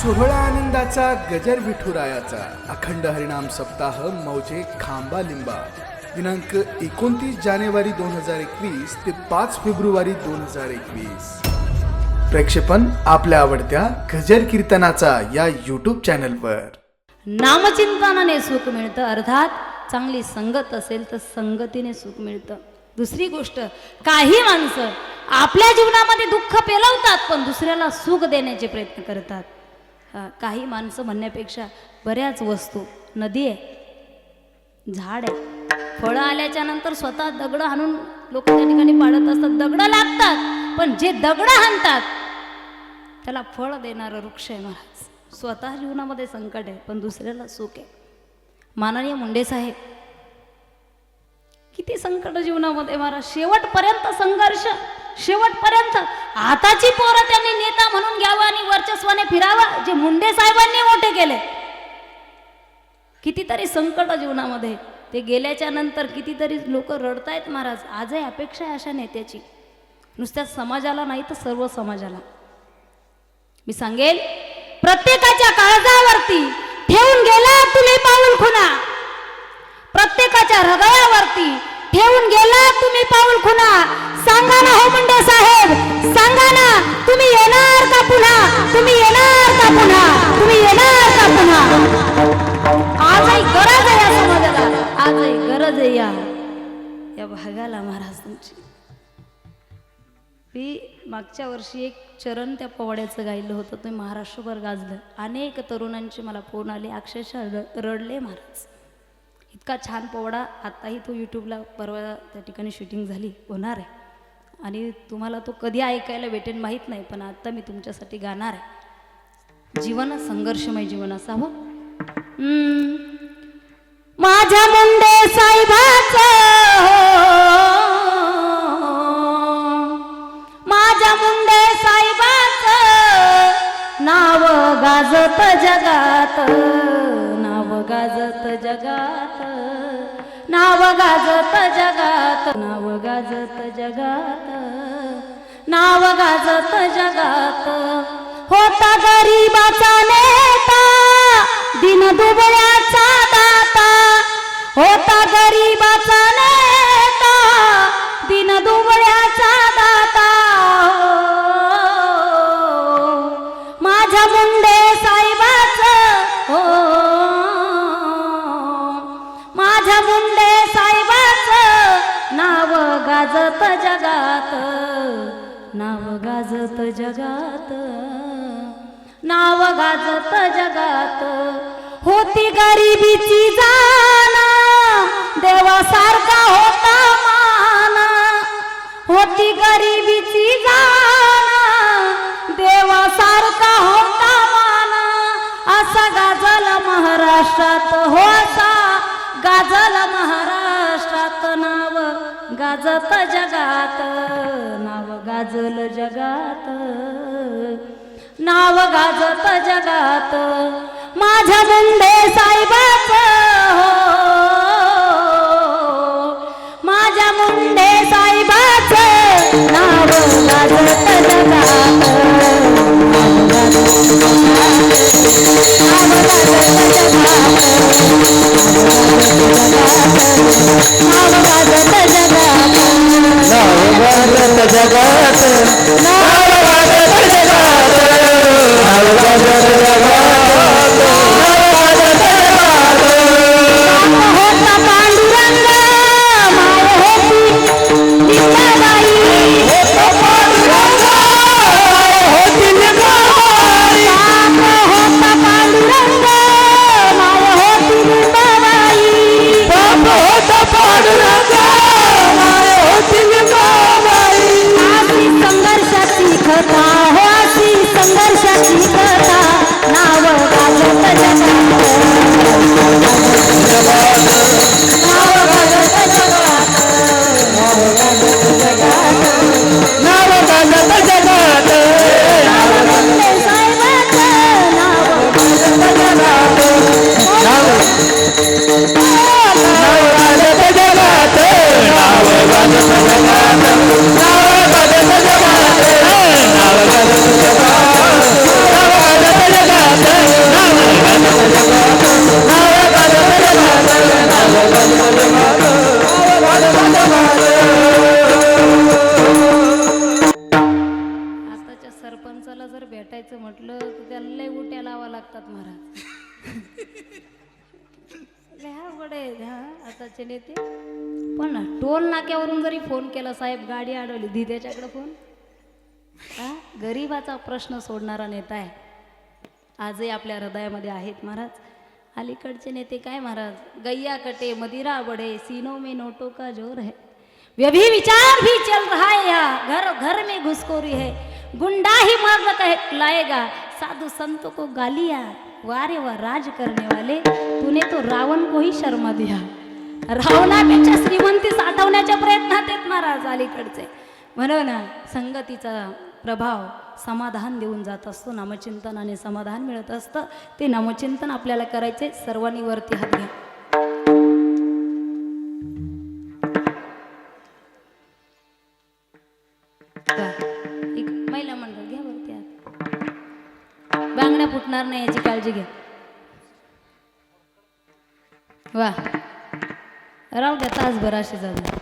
सोहळा आनंदाचा गजर विठुरायाचा. अखंड हरिणाम सप्ताह मौजे खांबा लिंबा. दिनांक एकोणतीस जानेवारी दोन हजार एकवीस ते पाच फेब्रुवारी दोन हजार एकवीस. प्रेक्षेपण आपल्या आवडत्या गजर कीर्तनाचा या युट्यूब चॅनलवर. नामचिंतनाने सुख मिळतं अर्थात चांगली संगत असेल तर संगतीने सुख मिळतं. दुसरी गोष्ट काही माणसं आपल्या जीवनामध्ये दुःख पेलवतात पण दुसऱ्याला सुख देण्याचे प्रयत्न करतात. काही माणसं म्हणण्यापेक्षा बऱ्याच वस्तू. नदी आहे झाड आहे. फळं आल्याच्यानंतर स्वतः दगड हाणून लोक त्या ठिकाणी पाडत असतात. दगडं लागतात पण जे दगडं हाणतात त्याला फळ देणारं वृक्ष आहे महाराज. स्वतः जीवनामध्ये संकट आहे पण दुसऱ्याला सुख आहे. माननीय मुंडे साहेब किती संकट जीवनामध्ये महाराज. शेवटपर्यंत संघर्ष शेवटपर्यंत. आताची पोरं त्यांनी नेता म्हणून घ्यावं फिरावं. जे मुंडे साहेबांनी मोठे केले. कितीतरी संकट जीवनामध्ये. ते गेल्याच्यानंतर कितीतरी लोक रडतायत महाराज. आजही अपेक्षा आहे अशा नेत्याची. नुसत्या समाजाला नाही तर सर्व समाजाला. मी सांगेल प्रत्येकाच्या काळजावरती ठेवून गेला तुले पाऊल खुना प्रत्येकाच्या हृदयावरती ठेवून गेला तुम्ही पाऊल खुना सांगा ना हो मुंडे साहेब सांगा ना तुम्ही येणार का पुन्हा? तुम्ही येणार का पुन्हा? तुम्ही येणार का पुन्हा? आजही गरज आहे या समाजाला. आजही गरज आहे या या भागाला महाराज तुमची. मी मागच्या वर्षी एक चरण त्या पोवाड्याचं गायलं होतं ते महाराष्ट्रभर गाजलं. अनेक तरुणांचे मला फोन आले अक्षरशः रडले महाराज. इतका छान पोवडा आत्ताही तो यूट्यूबला परवा त्या ठिकाणी शूटिंग झाली होणार आहे. आणि तुम्हाला तो कधी ऐकायला भेटेल माहीत नाही पण आत्ता मी तुमच्यासाठी गाणार आहे. जीवन संघर्षमय जीवन असावं. माझ्या मुंडे साहेबाचं माझ्या मुंडे साहेबाचं नाव गाजत जगात. गाजत जगात. नाव गाजत जगात. नाव गाजत जगात. नाव गाजत जगात. होता गरीबाचा नेता दिन दुबळ्याचा दाता. होता नाव गाजत जगात नाव गाजत जगात. होती गरिबीची जाना देवासारखा होता माना. होती गरिबीची जाना देवासारखा होता माना. असा गाजल महाराष्ट्रात होता गाजल महाराष्ट्रात नाव गाजत जगात नाव गाजल जगात. नाव गाजत जगात माझ्या मुंडे साहेबाचं हो. गाजत जगात तर त्याला लय उट्या लावा लागतात महाराज. लय अवघड आहे हा आताचे नेते. पण ना टोल नाक्यावरून जरी फोन केला साहेब गाडी अडवली दी त्याच्याकडे फोन. हा गरिबाचा प्रश्न सोडणारा नेता आहे. आजही आपल्या हृदयामध्ये आहेत महाराज. अलीकडचे नेते काय महाराज? गैया कटे मदिरा बडे सीनो में नोटो का जोर है. व्यभी विचार भी चल रहा है या घर घर में घुसखोरी है. गुंडा ही मार्ग आहे लाएगा साधु संतों को गालिया वारे वा राज करने वाले. तूने तो रावण को ही शर्मा दिया. रावणापेक्षा श्रीमंती साठवण्याच्या प्रयत्नात आहेत महाराज अलीकडचे. म्हणून ना संगतीचा प्रभाव समाधान देऊन जात असतो नामचिंतनाने समाधान मिळत असतं. ते नामचिंतन आपल्याला करायचे सर्वांनी वरती हात घ्या. फुटणार नाही याची काळजी घ्या वा. राहू द्या तासभर असे जाऊ द्या.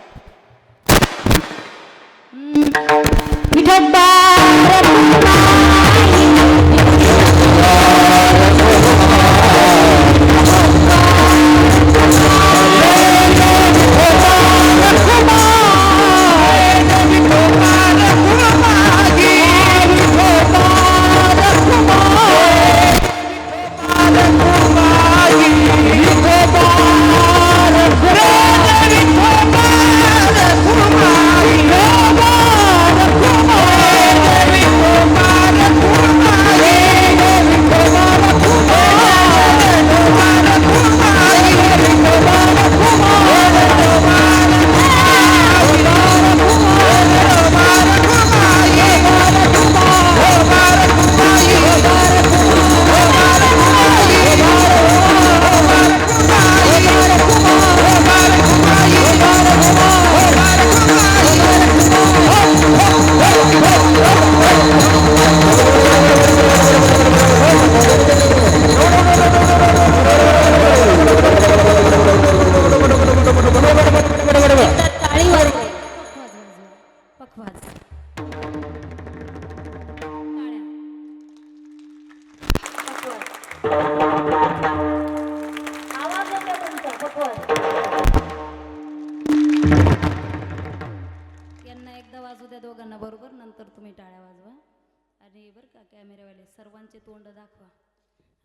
सर्वांचे तोंड दाखवा.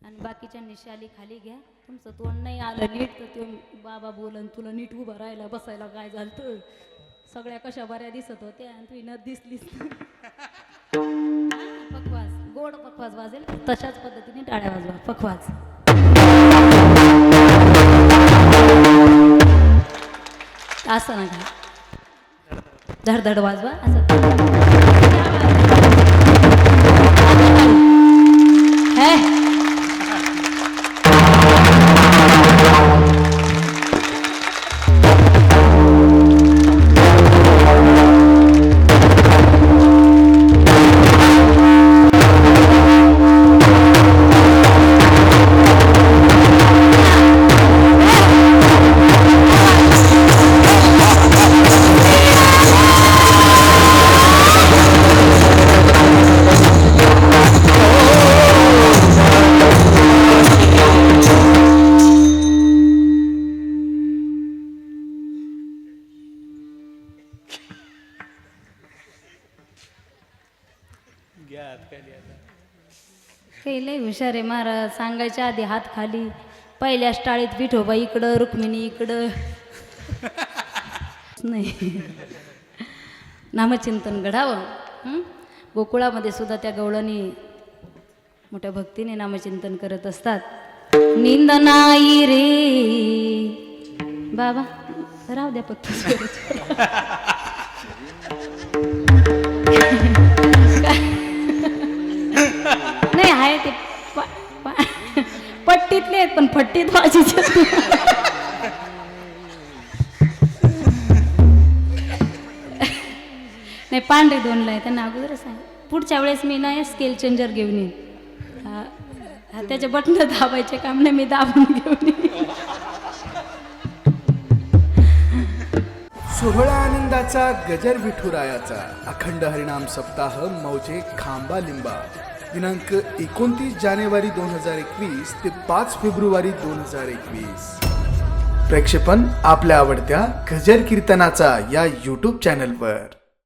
आणि बाकीच्यांनी शाली खाली घ्या. तुमचं तोंड नाही आलं नीट तर ते बाबा बोलन तुला नीट उभं राहायला बसायला काय झालं सगळ्या कशा बऱ्या दिसत होत्या आणि तुम्ही न दिसलीस. हा, पखवाज गोड पखवाज वाजेल. तशाच पद्धतीने टाळ्या वाजवा. पखवाज असं नका धडधड वाजवा. असं. काही लय हुशार आहे महाराज. सांगायच्या आधी हात खाली. पहिल्या टाळीत विठोबा इकडं रुक्मिणी इकडं. नाही. नामचिंतन घडावं. गोकुळामध्ये सुद्धा त्या गवळणी मोठ्या भक्तीने नामचिंतन करत असतात. निंद नाही रे. बाबा राहू द्या फक्त. आहे ते पट्टीतले आहेत पण फट्टीत वाजीचे नाही पांढरे दोनला आहे त्यांना अगोदरच आहे पुढच्या वेळेस मी नाही स्केल चेंजर घेऊन येईन. त्याचे बटन दाबायचे काम नाही मी दाबून घेऊन येईन. सोहळा आनंदाचा गजर विठुरायाचा. अखंड हरिणाम सप्ताह मौजे खांबा लिंबा. दिनांक एकोणतीस जानेवारी दोन हजार एकवीस ते पाच फेब्रुवारी दोन हजार एकवीस. प्रेक्षेपण आपल्या आवडत्या गजर कीर्तनाचा या यूट्यूब चॅनलवर